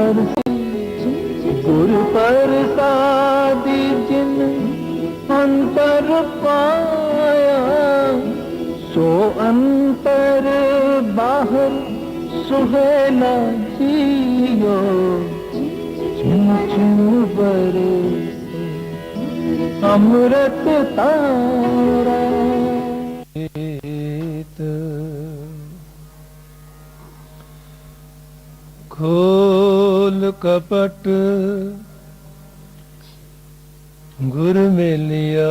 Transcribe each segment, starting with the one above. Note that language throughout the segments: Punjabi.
ਬਰਸੀ ਗੁਰ ਪ੍ਰਸਾਦੀ ਜਿਨ ਅੰਤਰ ਪਾਇਆ, ਸੋ ਅੰਤਰ ਬਾਹਰ ਸੁਹੇਲਾ ਜੀਓ। ਚਿਨ ਚਿਨ ਬਰਸੇ ਅੰਮ੍ਰਿਤ ਤਾਰਾ ਖੋਲ ਕਪਟ ਗੁਰ ਮਿਲਿਆ।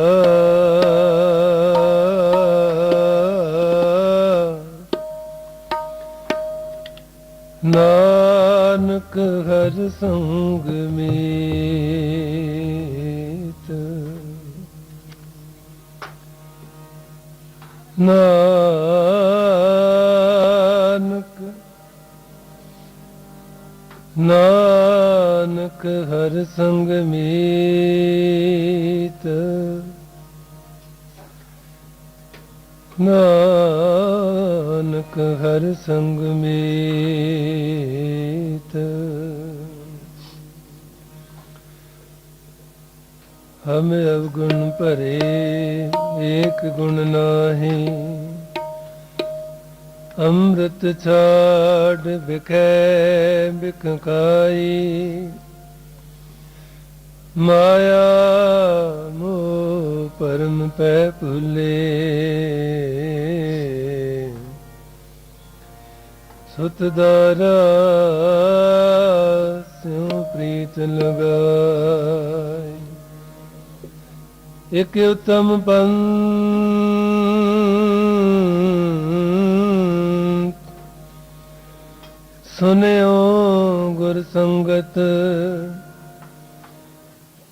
ਨਾਨਕ ਹਰ ਸੰਗ ਮੀਤ। ਨਾਨਕ ਨਾਨਕ ਹਰ ਸੰਗ ਮੀਤ। ਨਾਨਕ ਹਰ ਸੰਗ ਮੀਤ। ਹਮ ਅਵਗੁਣ ਭਰੇ, ਏਕ ਗੁਣ ਨਾਹੀ। ਅੰਮ੍ਰਿਤ ਛਾੜ ਬਿਖੈ ਬਿਖਕਾਈ ਮਾਇਆ ਮੋ ਪਰਮ ਪੈ ਭੁਲੇ। ਸੁਤ ਦਾਰਾ ਸਿਉ ਪ੍ਰੀਤ ਲਗਾਈ। ਇਕ ਉਤਮ ਪੰਥ ਸੁਨਿਓ ਗੁਰ ਸੰਗਤ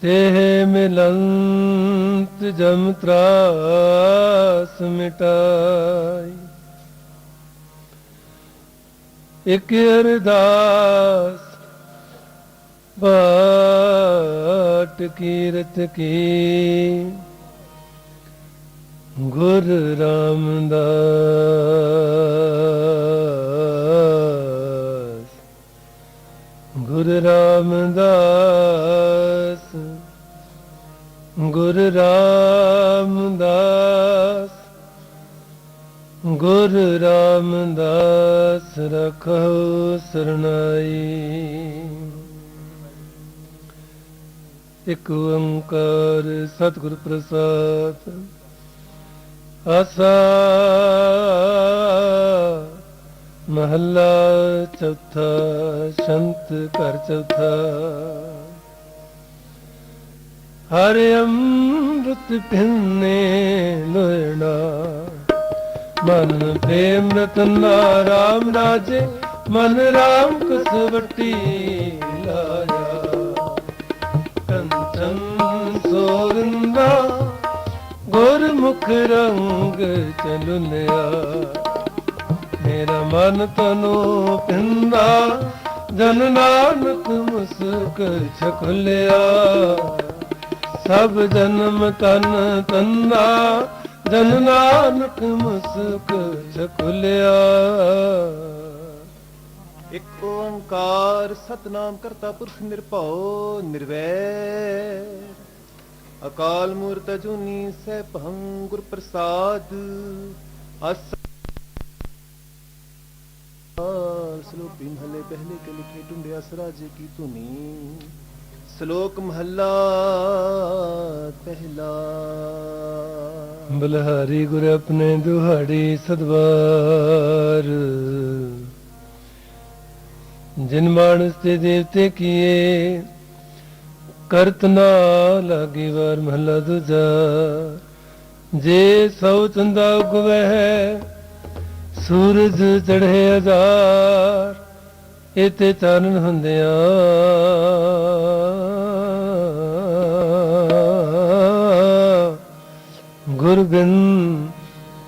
ਤੇਹ ਮਿਲੰਤ ਜਮ ਤਰਾਸ ਮਿਟਾਈ। ਇਕ ਅਰਦਾਸ ਬਾਟ ਕੀਰਤ ਕੀ। ਗੁਰ ਰਾਮਦਾਸ ਗੁਰ ਰਾਮਦਾਸ ਗੁਰ ਰਾਮਦਾਸ ਗੁਰ ਰਾਮਦਾਸ ਰਖੋ ਸਰਨਾਈ। ਇਕ ਓੰਕਾਰ ਸਤਿਗੁਰ ਪ੍ਰਸਾਦ, ਆਸਾ ਮਹੱਲਾ ਚੌਥਾ, ਸ਼ੰਤ ਘਰ ਚੌਥਾ। ਹਰਿ ਅੰਮ੍ਰਿਤ ਪਿੰਨੇ ਲੋਇਣਾ। ਮਨ ਪ੍ਰੇਮ ਰਤਨ ਰਾਮ ਰਾਜੇ, ਮਨ ਰਾਮ ਕਸਵਟੀ ਲਾਇਆ। ਕੰਚਨ ਸੋਰਿੰਦਾ, ਗੁਰਮੁਖ ਰੰਗ ਚਲੁਲਿਆ। ਮੇਰਾ ਮਨ ਤਨੋ ਪਿੰਦਾ, ਜਨ ਨਾਨਕ ਮੁਸਕ ਛਕਲਿਆ ਸਭ ਜਨਮ ਤਨ ਤੰਨਾ ਜਨ ਨਾਨਕ ਮੁਸਕ ਛਕਲਿਆ। ਇਕ ਓੰਕਾਰ ਸਤਨਾਮ ਕਰਤਾ ਪੁਰਖ ਨਿਰਭਉ, ਨਿਰਵੈਰ। ਅਕਾਲ ਮੂਰਤ ਅਜੂਨੀ ਸੈਭੰ ਗੁਰ ਪ੍ਰਸਾਦ, ਅਸ ਸ਼ਲੋਕ ਮਹਲੇ ਪਹਿਲੇ ਕੇ ਲਿਖੇ ਟੁੰਡਿਆ ਸਰਾਜੇ ਕੀ ਧੁਨੀ। ਸ਼ਲੋਕ ਮਹੱਲਾ ਪਹਿਲਾ। ਬਲਹਾਰੀ ਗੁਰ ਆਪਣੇ ਦੁਹਾੜੀ ਸਦਵਾਰ। ਜਿਨ ਮਾਨਸ ਤੇ ਦੇਵਤੇ ਕੀਏ, ਕਰਤ ਨਾ ਲਾਗੀ ਵਾਰ ਮਹੱਲਾ ਦੂਜਾ। ਜੇ ਸੌ ਚੰਦਾ ਉਗਵਹਿ, ਸੂਰਜ ਚੜ੍ਹੇ ਹਜ਼ਾਰ ਇਤੇ ਚਾਨਣ ਹੁੰਦਿਆਂ। ਗੁਰ ਬਿਨ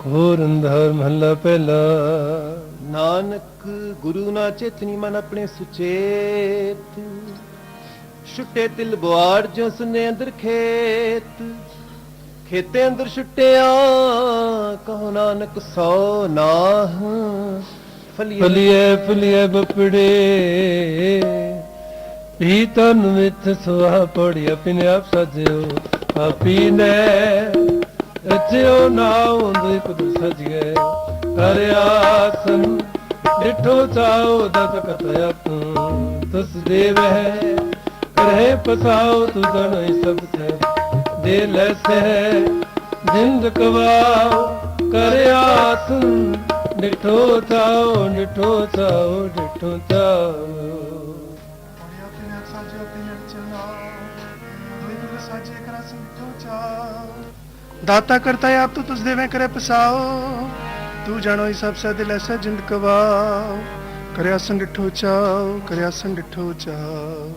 ਘੋਰ ਅੰਧਾਰ ਮਹੱਲਾ ਪਹਿਲਾ। ਨਾਨਕ ਗੁਰੂ ਨਾ ਚੇਤਨੀ ਮਨ ਆਪਣੇ ਸੁਚੇਤ। ਛੁੱਟੇ ਤਿਲ ਬੁਆਰ ਜੋ ਸੁਨੇ ਅੰਦਰ ਖੇਤ। ਖੇਤੇ ਅੰਦਰ ਛੁੱਟਿਆ ਕਹੋ ਨਾਨਕ ਸੋ ਨਾਹ। ਫਲੀਏ ਫਲੀਏ ਬਪੜੇ। ਪੀ ਤਨ ਵਿੱਚ ਸੁਹਾ ਪੜੀ ਆਪਣੇ ਆਪ ਸਜਿਓ ਆਪੀ ਨੇ ਰਚਿਓ ਨਾਉ ਦੇ ਕੁਦ ਸਜਿਏ। ਕਰ ਆਸਨ ਡਿਠੋ ਚਾਉ ਦਤ ਕਤਿ ਤੂੰ ਤੁਸ ਦੇਵਹਿ ਕਰਹਿ ਪਸਾਉ ਤੂ ਜਣੈ ਸਭ ਤੇ। ਦੇ ਲੈਸੈ ਜਿੰਦ ਕਵਾਉ ਕਰ ਆਸਨ ਡਿਠੋ ਚਾਉ ਡਿਠੋ ਚਾਉ ਡਿਠੋ ਚਾਉ Moja opinię sadzie opinię ciemna, Gdyby w sadzie krasy toča. ਦਾਤਾ ਕਰਤਾ ਆਪ ਤੂੰ ਤੁਸ ਦੇਵੇਂ ਕਰੇ ਪਸਾਓ। ਤੂੰ ਜਾਣੋ ਹੀ ਸਭ ਸੇ ਦਿਲ ਐਸਾ ਜਿੰਦ ਕਵਾਓ। ਕਰਿਆ ਸੰਡਿਠੋ ਚਾਓ ਕਰਿਆ ਸੰਡਿਠੋ ਚਾਓ।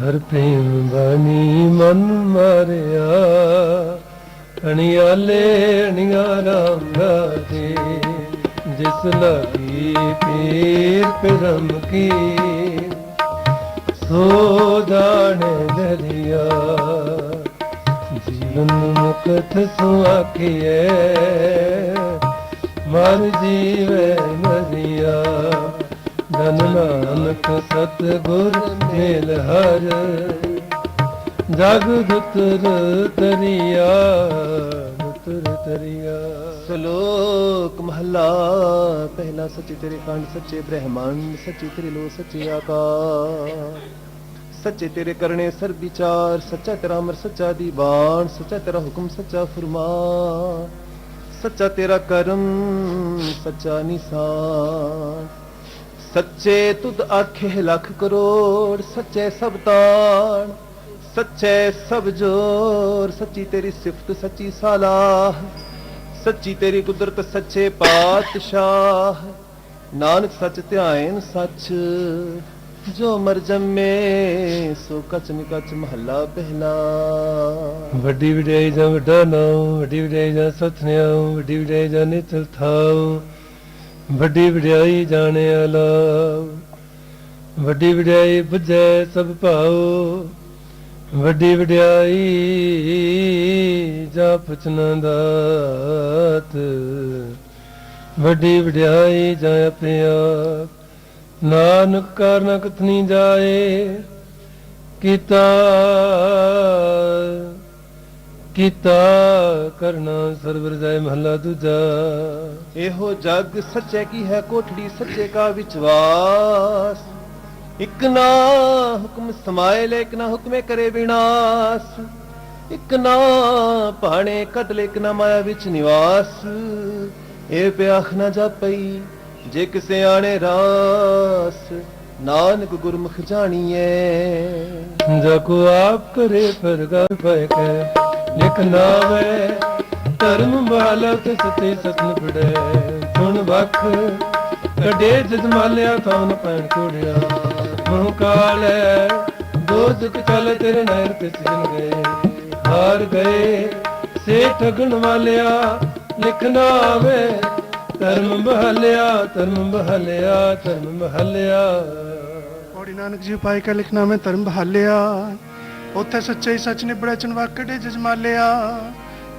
ਹਰ ਪ੍ਰੇਮ ਬਾਣੀ ਮਨ ਮਾਰਿਆ ਅਣਿਆਲੇ ਅਣਿਆ ਰਾਮ ਜਿਸ ਲਗੀ ਪੀਰ ਪਰਮ ਕੀ ਸੋ ਜਾਣੇ ਦਰਿਆ। ਜੀਵਨ ਮੁਕਤ ਸੁਆਖੀਏ ਮਰ ਜੀਵੇ ਮਰਿਆ ਧਨ ਨਾਨਕ ਸਤ ਗੁਰ ਮੇਲ ਹਰ। ਜਗ ਦੁਤਰ ਤਰੀਆ ਦੁਤਰ ਤਰੀਆ। ਸ਼ਲੋਕ ਮਹਲਾ, ਪਹਿਲਾ ਸੱਚੇ ਤੇਰੇ ਕੰਡ ਸੱਚੇ ਬ੍ਰਹਮੰਡ, ਸੱਚੇ ਤੇਰੇ ਲੋ ਸੱਚੇ ਆਕਾਸ਼। ਸੱਚੇ ਤੇਰੇ ਕਰਨੇ ਸਰ ਵਿਚਾਰ ਸੱਚਾ ਤੇਰਾ ਅਮਰ, ਸੱਚਾ ਦੀਵਾਨ, ਸੱਚਾ ਤੇਰਾ ਹੁਕਮ, ਸੱਚਾ ਫਰਮਾਨ, ਸੱਚਾ ਤੇਰਾ ਕਰਮ, ਸੱਚਾ ਨਿਸ਼ਾਨ। ਸੱਚੇ ਤੁਧ ਆਖੇ ਲੱਖ ਕਰੋੜ, ਸੱਚੇ ਸਭ ਤਾਣ, ਸੱਚੇ ਸਭ ਜੋਰ, ਸੱਚੀ ਤੇਰੀ ਸਿਫਤ, ਸੱਚੀ ਸਾਲਾਹ, ਸੱਚੀ ਤੇਰੀ ਕੁਦਰਤ, ਸੱਚੇ ਪਾਤਸ਼ਾਹ। ਨਾਨਕ ਸੱਚ ਧਿਆਇਨ ਸੱਚ ਜੋ ਮਰ ਜੰਮੇ, ਸੋ ਕਚ ਨਿਕਚ ਮਹੱਲਾ ਪਹਿਲਾ ਵੱਡੀ ਵਡਿਆਈ ਜਾਂ ਵੱਡਾ ਨਾਮ ਵੱਡੀ ਵਡਿਆਈ ਜਾਂ ਸਤਨਾਮ ਵੱਡੀ ਵਡਿਆਈ ਜਾਂ ਨਿਤਲ ਥਾਉ ਵੱਡੀ ਵਡਿਆਈ ਜਾਣੇ ਆਲਾ, ਵੱਡੀ ਵਡਿਆਈ ਬੁਝੈ ਸਭ ਭਾਉ। ਵੱਡੀ ਵਡਿਆਈ ਜਾ ਪੁਛਨਾ ਦਾਤ ਵੱਡੀ ਵਡਿਆਈ ਜਾਂ ਆਪਣੇ ਆਪ ਨਾਨਕ ਕਾਰਨ ਕਥਨੀ ਜਾਏ, ਕੀਤਾ ਕੀਤਾ ਕਰਨਾ ਸਰਵਰ ਜਾਏ ਮਹੱਲਾ ਦੂਜਾ। ਇਹੋ ਜਗ ਸੱਚੇ ਕੀ ਹੈ, ਕੋਠੜੀ ਸੱਚੇ ਕਾ ਵਿਚਵਾਸ। ਇਕ ਨਾ ਹੁਕਮ ਸਮਾਏ ਲੈ ਇਕ ਨਾ ਹੁਕਮੇ ਕਰੇ ਵਿਨਾਸ਼। ਇਕ ਨਾ ਭਾਣੇ ਕਤਲ ਇਕ ਨਾ ਮਾਇਆ ਵਿੱਚ ਨਿਵਾਸ। ਇਹ ਪਿਆਖ ਨਾ ਜਾਪਈ ਜੇ ਕਿਸੇ ਆਣੇ ਰਾਸ, ਨਾਨਕ ਗੁਰਮੁਖ ਜਾਣੀਏ ਜਾ ਕੋ ਆਪ ਕਰੇ ਫਰਗਾਰ ਪੈ ਕੇ, ਲਿਖ ਨਾਵੇ ਧਰਮ ਵਾਲਾ ਤੇ ਸਤਨ ਪੜੈ ਸੁਣ ਵਖ ਕਡੇ ਜਦ ਮਾਲਿਆ ਤਾਂ ਪੈਣ ਕੋੜਿਆ ਮੋਹ ਕਾਲੈ ਦੋ ਦੁਖ ਚਲ ਤੇਰੇ ਨਹਿਰ ਤੇ ਸਿਜਨ ਗਏ। ਹਾਰ ਗਏ ਸੇ ਠਗਣ ਵਾਲਿਆ ਲਿਖਣਾ ਆਵੇ ਧਰਮ ਬਹਲਿਆ ਧਰਮ ਬਹਲਿਆ ਧਰਮ ਬਹਲਿਆ। ਔੜੀ ਨਾਨਕ ਜੀ ਪਾਈ ਕਾ ਲਿਖਣਾ ਮੈਂ ਧਰਮ ਬਹਾਲਿਆ। ਉੱਥੇ ਸੱਚੇ ਹੀ ਸੱਚ ਨਿਬੜੇ ਚਨਵਾਕੜੇ ਜਜਮਾਲਿਆ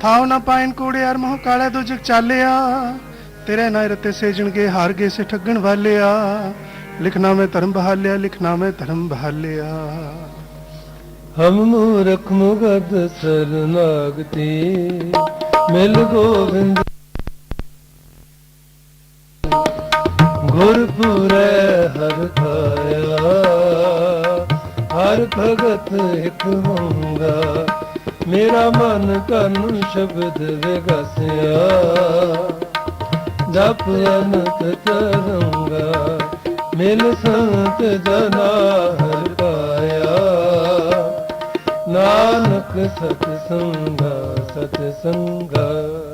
ਥਾਉ ਨਾ ਪਾਇਨ ਕੋੜੇ ਯਾਰ ਮੋਹ ਕਾਲੇ ਦੋ ਜਗ ਚਾਲਿਆ। ਤੇਰੇ ਨਾਇ ਰਤੇ ਸੇਜਣਗੇ ਹਾਰ ਗਏ ਸੇ ਠੱਗਣ ਵਾਲਿਆ। ਲਿਖਣਾ ਮੈਂ ਧਰਮ ਬਹਾਲਿਆ ਲਿਖਣਾ ਮੈਂ ਧਰਮ ਬਹਾਲਿਆ। ਹਮ ਮੂਰਖ ਮੁਗਦ ਸਰਨਾਗਤੀ ਮਿਲ ਗੋਬਿੰਦ ਗੁਰਪੁਰੈ ਹਰ ਖਾਇਆ। ਹਰ ਭਗਤ ਇੱਕ ਮੰਗਾ ਮੇਰਾ ਮਨ ਕਨ ਸ਼ਬਦ ਵਿਗਸਿਆ। ਜਪ ਅਨੰਤ ਤਰੰਗਾ, ਮਿਲ ਸੰਤ ਜਨਾ ਹਰ ਪਾਇਆ। ਨਾਨਕ ਸਤ ਸੰਗਾ ਸਤ ਸੰਗਾ।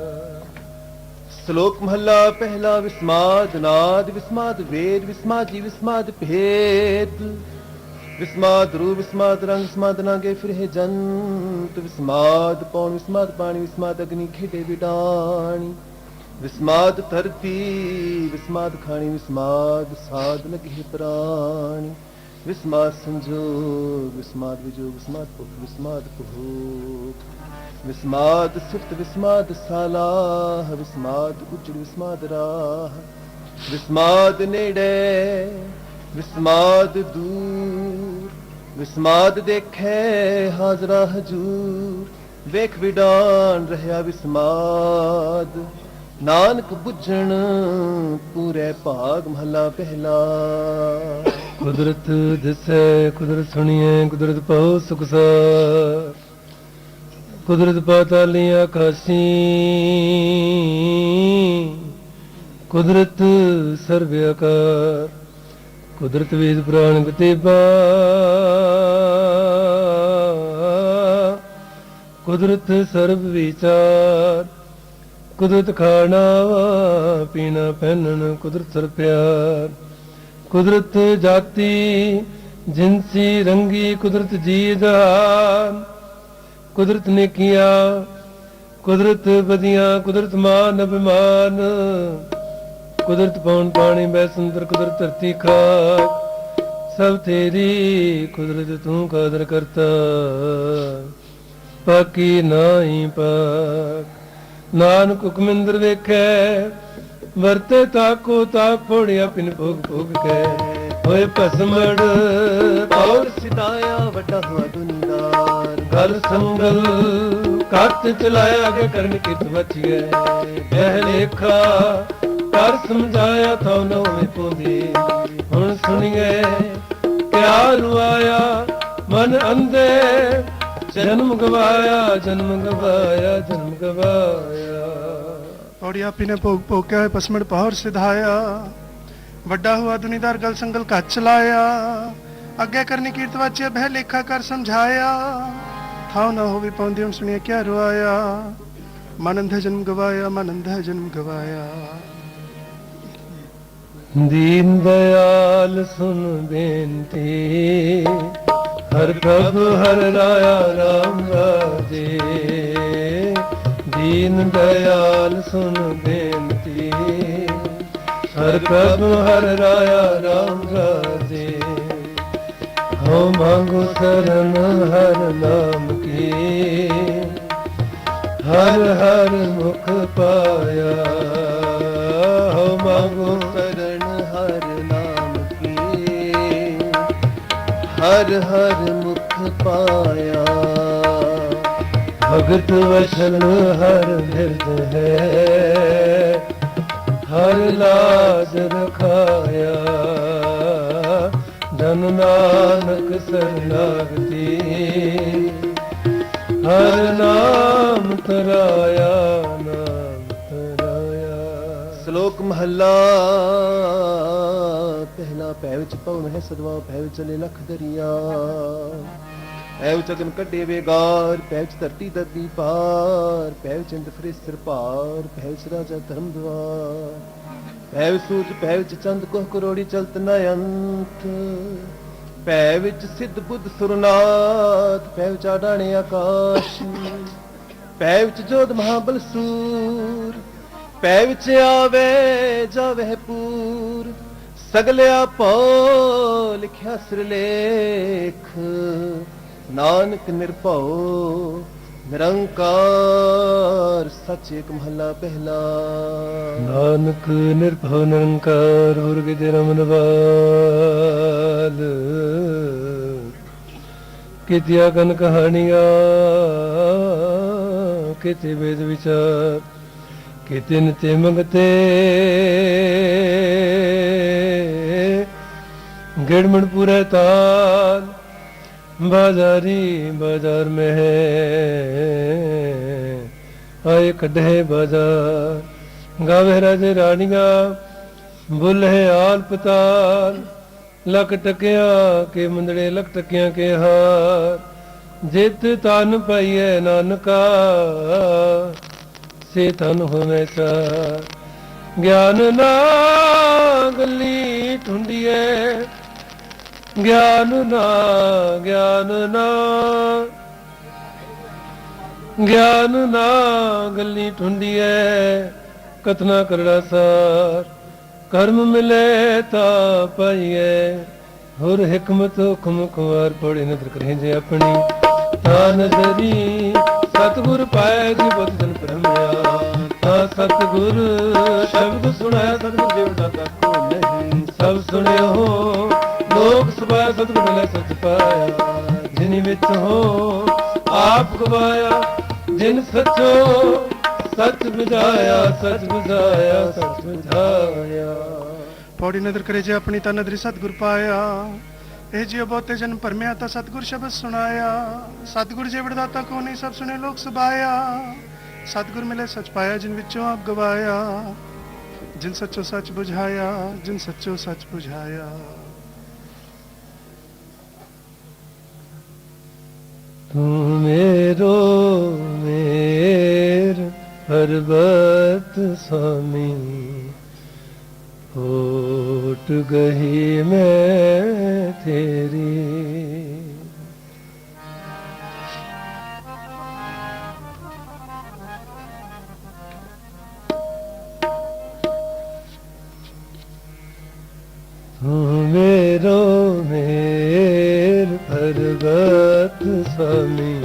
ਸ਼ਲੋਕ ਮਹੱਲਾ, ਪਹਿਲਾ ਵਿਸਮਾਦ, ਨਾਦ ਵਿਸਮਾਦ, ਵੇਦ ਵਿਸਮਾਦੀ ਵਿਸਮਾਦ ਭੇਦ। ਵਿਸਮਾਦ ਰੂਪ, ਵਿਸਮਾਦ ਰੰਗ, ਵਿਸਮਾਦ ਨਾਗੇ ਫਿਰੇ ਜੰਤ। ਵਿਸਮਾਦ ਪੌਣ, ਵਿਸਮਾਦ ਪਾਣੀ, ਵਿਸਮਾਦ ਅਗਨੀ, ਖੇਡੇ ਵਿਡਾਣੀ। ਵਿਸਮਾਦ ਧਰਤੀ, ਵਿਸਮਾਦ ਖਾਣੀ, ਵਿਸਮਾਦ ਸਾਧ ਲਗੇ ਪ੍ਰਾਣੀ। ਵਿਸਮਾਦ ਸੰਜੋਗ ਵਿਸਮਾਦ ਵਿਜੋਗ ਵਿਸਮਾਦ ਭੁਖ ਵਿਸਮਾਦ ਭੂਖ ਵਿਸਮਾਦ ਸਿਫਤ ਵਿਸਮਾਦ ਸਾਲਾਹ ਵਿਸਮਾਦ ਉਚੜ ਵਿਸਮਾਦ ਰਾਹ ਵਿਸਮਾਦ ਨੇੜੇ ਵਿਸਮਾਦ ਦੂਰ ਵਿਸਮਾਦ ਦੇਖੇ ਹਾਜ਼ਰਾ ਹਜੂਰ ਵੇਖ ਵਿਡਾਨ ਰਹਿਆ ਵਿਸਮਾਦ ਨਾਨਕ ਬੁੱਝਣ ਪੂਰੇ ਭਾਗ ਮਹਲਾ ਪਹਿਲਾ। ਕੁਦਰਤ ਦਿਸੈ, ਕੁਦਰਤ ਸੁਣੀਐ, ਕੁਦਰਤ ਪਾਉ ਸੁਖ ਸਾਰ। ਕੁਦਰਤ ਪਾਤਾਲੀ ਆਕਾਸ਼ੀ। ਕੁਦਰਤ ਸਰਵ ਆਕਾਰ। ਕੁਦਰਤ ਵੇਦ ਪੁਰਾਣ ਕਿਤੇਬਾ। ਕੁਦਰਤ ਸਰਬ ਵਿਚਾਰ। ਕੁਦਰਤ ਖਾਣਾ ਪੀਣਾ ਪਹਿਨਣ ਕੁਦਰਤ ਸਰ ਪਿਆਰ। ਕੁਦਰਤ ਜਾਤੀ, ਜਿੰਸੀ ਰੰਗੀ ਕੁਦਰਤ ਜੀ ਜਹਾਨ ਕੁਦਰਤ ਨੇ ਕੀਆ ਕੁਦਰਤ ਬਦੀਆਂ ਕੁਦਰਤ ਮਾਨ ਅਭਿਮਾਨ। ਕੁਦਰਤ ਪੌਣ ਪਾਣੀ ਬੈ ਸੁੰਦਰ, ਕੁਦਰਤ ਧਰਤੀ ਖਾਕ। ਸਭ ਤੇਰੀ ਕੁਦਰਤ ਤੂੰ ਕਦਰ ਕਰਤਾ। ਪਾਕੀ ਨਾਹੀ ਪਾਕ। ਨਾਨਕ ਹੁਕਮਿੰਦਰ ਵੇਖੈ ਵਰਤੇ ਤਾਕੋ ਤਾਕ ਫੋੜਿਆ ਪਿਨ ਭੋਗ ਭੋਗ ਕੇ। ਹੋਏ ਭਸਮੜ ਔਰ ਸਿਤਾਇਆ ਵੱਡਾ ਹੋਆ ਦੁਨੀਦਾਰ ਗਲ ਸੰਗਲ ਕੱਤ ਚਲਾਇਆ ਅਗੇ ਕਰਨ ਕਿਤ ਬਚੀਏ ਇਹ ਲੇਖਾ ਕਰ ਸਮਝਾਇਆ ਥੋ ਨਵੇਂ ਪੋਂਦੀ। ਹੁਣ ਸੁਣੀਏ ਕਿਆ ਰੁਆਇਆ ਮਨ ਅੰਦੇ ਜਨਮ ਗਵਾਇਆ ਜਨਮ ਗਵਾਇਆ ਜਨਮ ਗਵਾਇਆ। ਔੜੀ ਆਪੀ ਨੇ ਭੋਗ ਭੋਗ ਕੇ ਹੋਏ ਪਸਮੜ ਪਹੌਰ ਸਿਧਾਇਆ। ਵੱਡਾ ਹੁਆ ਦੁਨੀਦਾਰ ਗਲ ਸੰਗਲ ਕੱਚ ਚਲਾਇਆ ਅੱਗੇ ਕਰਨੀ ਕੀਰਤ ਵਾਚਿਆ ਬਹਿ ਲੇਖਾ ਕਰ ਸਮਝਾਇਆ। ਥਾਉ ਨਾ ਹੋਵੇ ਪਾਉਂਦੀ ਹੁਣ ਸੁਣੀਏ ਕਿਆ ਰੁਆਇਆ। ਮਨ ਅੰਧੇ ਜਨਮ ਗਵਾਇਆ ਮਨ ਅੰਧੇ ਜਨਮ ਗਵਾਇਆ। ਦੀਨ ਦਇਆਲ ਸੁਨ ਬੇਨਤੀ। ਹਰ ਪ੍ਰਭ ਹਰ ਰਾਇਆ ਰਾਮ ਰਾਜੇ। ਦੀਨ ਦਇਆਲ ਸੁਨ ਬੇਨਤੀ। ਹਰ ਪ੍ਰਭ ਹਰ ਰਾਇਆ ਰਾਮ ਰਾਜੇ। ਹਉ ਮੰਗੋ ਸਰਨ ਹਰ ਨਾਮ ਕੀ। ਹਰ ਹਰ ਮੁਖ ਪਾਇਆ। ਹਉ ਮੰਗੋ ਹਰ ਹਰ ਮੁਖ ਪਾਇਆ। ਭਗਤ ਵਸਨ ਹਰ ਬਿਰਦ ਹੈ, ਹਰ ਲਾਜ ਰਖਾਇਆ। ਧਨ ਨਾਨਕ ਸਰਨਾਗਤੀ, ਹਰ ਨਾਮ ਤਰਾਇਆ ਨਾਮ ਤਰਾਇਆ। ਸ਼ਲੋਕ ਮਹੱਲਾ ਵਿੱਚ ਪਉਣ ਹੈ ਸਦਵਾ ਭੈ ਵਿੱਚ ਚਲੇ ਲਖ ਦਰਿਆ। ਭੈ ਵਿੱਚ ਅਗਨ ਕੱਢੇ ਵੇਗਾਰ ਭੈ ਵਿੱਚ ਧਰਤੀ ਦਰਦੀ ਪਾਰ। ਭੈ ਵਿੱਚ ਇੰਦ ਫਰੇ ਸਿਰ ਭਾਰ ਭੈ ਵਿੱਚ ਰਾਜਾ ਧਰਮ ਦਵਾਰ। ਭੈ ਵਿੱਚ ਸੂਰਜ ਭੈ ਵਿੱਚ ਚੰਦ, ਕੋਹ ਕਰੋੜੀ ਚਲਤ ਨ ਅੰਤ। ਭੈ ਵਿੱਚ ਸਿੱਧ ਬੁੱਧ ਸੁਰਨਾਥ ਭੈ ਵਿੱਚ ਆਡਾਣੇ ਆਕਾਸ਼। ਭੈ ਵਿੱਚ ਜੋਧ ਮਹਾਬਲ ਸੂਰ ਪੈ ਵਿੱਚ ਆਵੇ, ਜਾਵੇ ਪੂਰ। ਸਗਲਿਆ ਭਉ ਲਿਖਿਆ ਸਿਰਲੇਖ ਨਾਨਕ ਨਿਰਭਉ ਨਿਰੰਕਾਰ, ਸੱਚ ਇੱਕ ਮਹੱਲਾ ਪਹਿਲਾ। ਨਾਨਕ ਨਿਰਭਉ ਨਿਰੰਕਾਰ ਹੋਰ ਕਿਤੇ ਰਮਨ ਬਾਲ ਕਿਤਿਆ ਕਨ ਕਹਾਣੀਆਂ, ਕਿਤੇ ਵੇਦ ਵਿਚਾਰ, ਕਿਤੇ ਨਿਤੇ ਮੰਗਤੇ। ਗਿੜਮਣ ਪੂਰੇ ਤਾਲ, ਬਾਜ਼ਾਰੀ ਬਾਜ਼ਾਰ में है ਆਏ ਕੱਢੇ ਬਾਜ਼ਾਰ, ਗਾਵੇ ਰਾਜੇ ਰਾਣੀਆਂ ਹੈ ਆਲ ਪਤਾਲ। ਲਖ ਟਕਿਆ ਕੇ ਮੁੰਦੜੇ ਲਖ ਟਕਿਆਂ ਕੇ ਹਾਰ। ਜਿਤ ਤਨ ਪਈਏ ਨਾਨਕਾ, ਸੇ ਤਨ ਹੋਵੇ ਸਾ ਗਿਆਨ ਨਾ ਗੱਲੀ ਟੁੰਡੀਏ ਗਿਆਨ ਨਾ ਗਿਆਨ ਨਾ ਗਿਆਨ ਨਾ ਗੱਲੀ ਠੁੰਡੀਐ ਕਤਨਾ ਕਰੜਾ ਸਾਰ। ਕਰਮ ਮਿਲੇ ਤਾ ਪਾਈਐ, ਹੋਰ ਹਕਮਤ ਹੁਕਮ ਕੁਵਾਰ ਪੜੇ ਨਦਰ ਕਰੇ ਜੇ ਆਪਣੀ। ਤਾਂ ਨਜ਼ਰੀ ਸਤਿਗੁਰ ਪਾਇਆ ਜੀ ਬੁੱਧ ਜਨ ਪਰਮਿਆ ਤਾਂ ਸਤਿਗੁਰ ਸ਼ਬਦ ਸੁਣਾਇਆ ਸਤਿਗੁਰ ਦੇਵ ਕੋ ਨਹੀਂ। ਸਭ ਸੁਣਿਓ ਲੋਕ ਸਭਾ ਸਤਿਗੁਰ ਮਿਲੇ ਸਚ ਪਾਇਆ, ਜਿਨੀ ਵਿੱਚ ਹੋ ਆਪ ਗਵਾਇਆ, ਜਿਨ ਸਚੋ ਸਚ ਬੁਝਾਇਆ ਸਚ ਬੁਝਾਇਆ ਸਚ ਬੁਝਾਇਆ। ਪੌੜੀ ਨਦਰ ਕਰੇ ਜੇ ਆਪਣੀ ਤਾਂ ਨਦਰੀ ਸਤਿਗੁਰ ਪਾਇਆ, ਇਹ ਜਿਉ ਬਹੁਤੇ ਜਨ ਭਰਮਿਆ ਤਾਂ ਸਤਿਗੁਰ ਸ਼ਬਦ ਸੁਣਾਇਆ। ਸਤਿਗੁਰ ਜੇ ਵਡਦਾਤਾ ਕੋ ਨਹੀਂ ਸਭ ਸੁਣੇ ਲੋਕ ਸਬਾਇਆ, ਸਤਿਗੁਰ ਮਿਲੇ ਸੱਚ ਪਾਇਆ, ਜਿਨ ਵਿੱਚੋਂ ਆਪ ਗਵਾਇਆ। ਜਿਨ ਸੱਚੋ ਸੱਚ ਬੁਝਾਇਆ, ਜਿਨ ਸੱਚੋ ਸੱਚ ਬੁਝਾਇਆ। ਤੂੰ ਮੇਰੋ ਮੇਰ ਪਰਬਤ ਸਾਮੀ ਹੋਟ ਗਈ ਮੈਂ ਤੇਰੀ for me.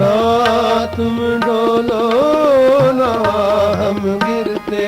ना तुम डोलो ना हम गिरते